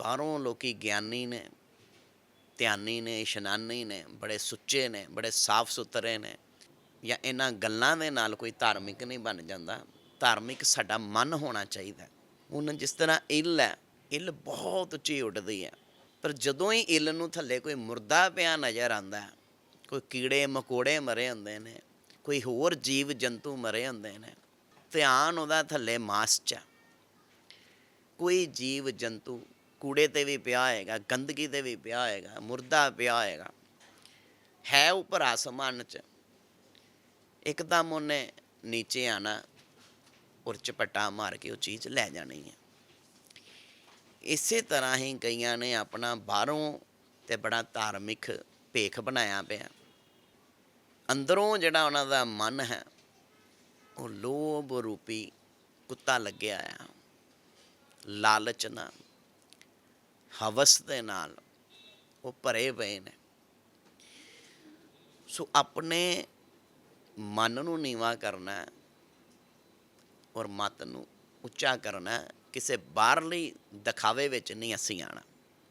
ਬਾਹਰੋਂ ਲੋਕੀ ਗਿਆਨੀ ਨੇ, ਧਿਆਨੀ ਨੇ, ਇਸ਼ਨਾਨੀ ਨੇ, ਬੜੇ ਸੁੱਚੇ ਨੇ, ਬੜੇ ਸਾਫ਼ ਸੁਥਰੇ ਨੇ ਜਾਂ ਇਹਨਾਂ ਗੱਲਾਂ ਦੇ ਨਾਲ ਕੋਈ ਧਾਰਮਿਕ ਨਹੀਂ ਬਣ ਜਾਂਦਾ। ਧਾਰਮਿਕ ਸਾਡਾ ਮਨ ਹੋਣਾ ਚਾਹੀਦਾ। ਹੁਣ ਜਿਸ ਤਰ੍ਹਾਂ ਇੱਲ ਹੈ, ਇੱਲ ਬਹੁਤ ਉੱਚੀ ਉੱਡਦੀ ਹੈ। ਪਰ ਜਦੋਂ ਹੀ ਇੱਲ ਨੂੰ ਥੱਲੇ ਕੋਈ ਮੁਰਦਾ ਪਿਆ ਨਜ਼ਰ ਆਂਦਾ ਕੋਈ ਕੀੜੇ ਮਕੋੜੇ ਮਰੇ ਹੁੰਦੇ ਨੇ, ਕੋਈ ਹੋਰ ਜੀਵ ਜੰਤੂ ਮਰੇ ਹੁੰਦੇ ਨੇ, ਧਿਆਨ ਉਹਦਾ ਥੱਲੇ ਮਾਸ 'ਚ ਹੈ। ਕੋਈ ਜੀਵ ਜੰਤੂ ਕੂੜੇ ਤੇ ਵੀ ਪਿਆ ਹੋਏਗਾ, ਗੰਦਗੀ ਤੇ ਵੀ ਪਿਆ ਹੋਏਗਾ, ਮੁਰਦਾ ਪਿਆ ਹੋਏਗਾ। ਹੈ ਉੱਪਰ ਆਸਮਾਨ 'ਚ। ਇੱਕਦਮ ਉਹਨੇ ਨੀਚੇ ਆਣਾ ਔਰ ਚਪਟਾ ਮਾਰ ਕੇ ਉਹ ਚੀਜ਼ ਲੈ ਜਾਣੀ ਹੈ। ਇਸੇ ਤਰ੍ਹਾਂ ਹੀ ਕਈਆਂ ਨੇ ਆਪਣਾ ਬਾਹਰੋਂ ਤੇ ਬੜਾ ਧਾਰਮਿਕ ਭੇਖ ਬਣਾਇਆ ਪਿਆ। ਅੰਦਰੋਂ ਜਿਹੜਾ ਉਹਨਾਂ ਦਾ ਮਨ ਹੈ, ਉਹ ਲੋਭ ਰੂਪੀ ਕੁੱਤਾ ਲੱਗਿਆ ਆ। ਲਾਲਚ ਨਾਲ। ਹਵਸ ਦੇ ਨਾਲ ਉਹ ਭਰੇ ਪਏ ਨੇ। ਸੋ ਆਪਣੇ ਮਨ ਨੂੰ ਨੀਵਾ ਕਰਨਾ ਹੈ ਔਰ ਮਤ ਨੂੰ ਉੱਚਾ ਕਰਨਾ ਕਿਸੇ ਬਾਹਰਲੀ ਦਿਖਾਵੇ ਵਿੱਚ ਨਹੀਂ ਅਸੀਂ ਆਣਾ